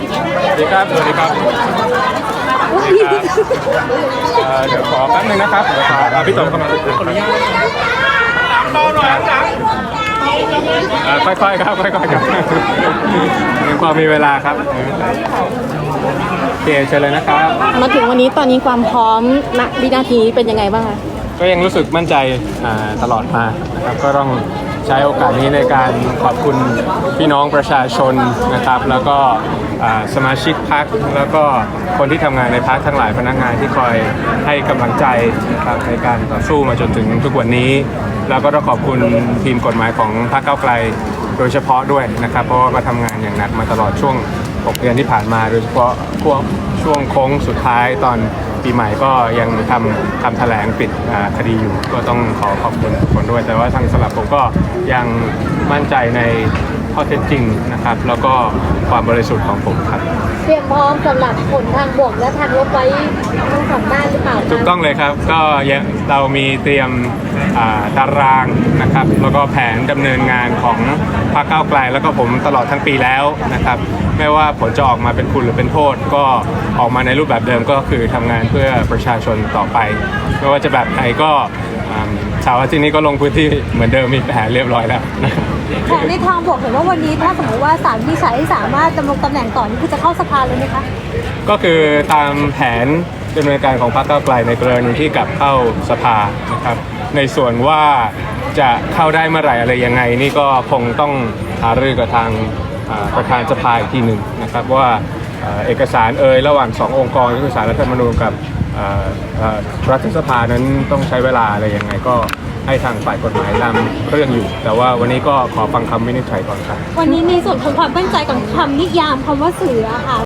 สวัสดีครับ สวัสดีครับสวัสดีครับเอ่อเดี๋ยวขอแป๊บนึงนะครับเดี๋ยวขอเอาพี่ต๋อเข้ามาขออนุญาตเบาหน่อยหลังค่อยๆครับ ค่อยๆครับยังพอมีเวลาครับโอเคเชิญเลยนะครับ มาถึงวันนี้ตอนนี้ความพร้อมณวินาทีนี้เป็นยังไงบ้างคะ ก็ยังรู้สึกมั่นใจอ่าตลอดมานะครับก็ต้อง ใช้โอกาสนี้ในการขอบคุณพี่น้องประชาชนนะครับ แล้วก็สมาชิกพักแล้วก็คนที่ทำงานในพักทั้งหลายพนักงานที่คอยให้กำลังใจนะครับในการต่อสู้มาจนถึงทุกวันนี้ แล้วก็ต้องขอบคุณทีมกฎหมายของพรรคเก้าไกลโดยเฉพาะด้วยนะครับ เพราะว่าก็ทำงานอย่างหนักมาตลอดช่วง 6 เดือนที่ผ่านมา โดยเฉพาะพวกช่วงโค้งสุดท้ายตอน ปีใหม่ก็ยังทำทำแถลงปิดคดีอยู่ ก็ต้องขอขอบคุณทุกคนด้วย แต่ว่าทางสลับผมก็ยังมั่นใจในข้อเท็จจริงนะครับ แล้วก็ความบริสุทธิ์ของผมครับ เตรียมพร้อมสำหรับผลทางบวกและทางลบไว้ทั้งสองด้านหรือเปล่า ถูกต้องเลยครับ ก็ยังเรามีเตรียมอ่าตารางนะครับ แล้วก็แผนดำเนินงานของพรรคก้าวไกล แล้วก็ผมตลอดทั้งปีแล้วนะครับ ไม่ว่าผลจะออกมาเป็นคุณหรือเป็นโทษ ก็ออกมาในรูปแบบเดิมก็คือทำงานเพื่อประชาชนต่อไป ไม่ว่าจะแบบไหนก็อ่าเสาร์อาทิตย์นี้ก็ลงพื้นที่เหมือนเดิมมีแผนเรียบร้อยแล้วนะครับแผนในทางบวกเห็นว่าวันนี้ถ้าสมมติว่าศาลวินิจฉัยให้สามารถดำรงตำแหน่งต่อนี่คือจะเข้าสภาเลยไหมคะก็คือตามแผน ดำเนินการของพรรคก้าวไกลในกรณีที่กลับเข้าสภานะครับ ในส่วนว่าจะเข้าได้เมื่อไหร่อะไรยังไง นี่ก็คงต้องหารือกับทางประธานสภาอีกทีหนึ่งนะครับว่าเอกสารเอ่ยระหว่างสององค์กรก็คือสารรัฐธรรมนูญกับรัฐสภานั้นต้องใช้เวลาอะไรยังไงก็ให้ทางฝ่ายกฎหมายนำเรื่องอยู่ แต่ว่าวันนี้ก็ขอฟังคำวินิจฉัยก่อนครับ วันนี้ในส่วนของความมั่นใจของคำนิยามคำว่าสื่อค่ะ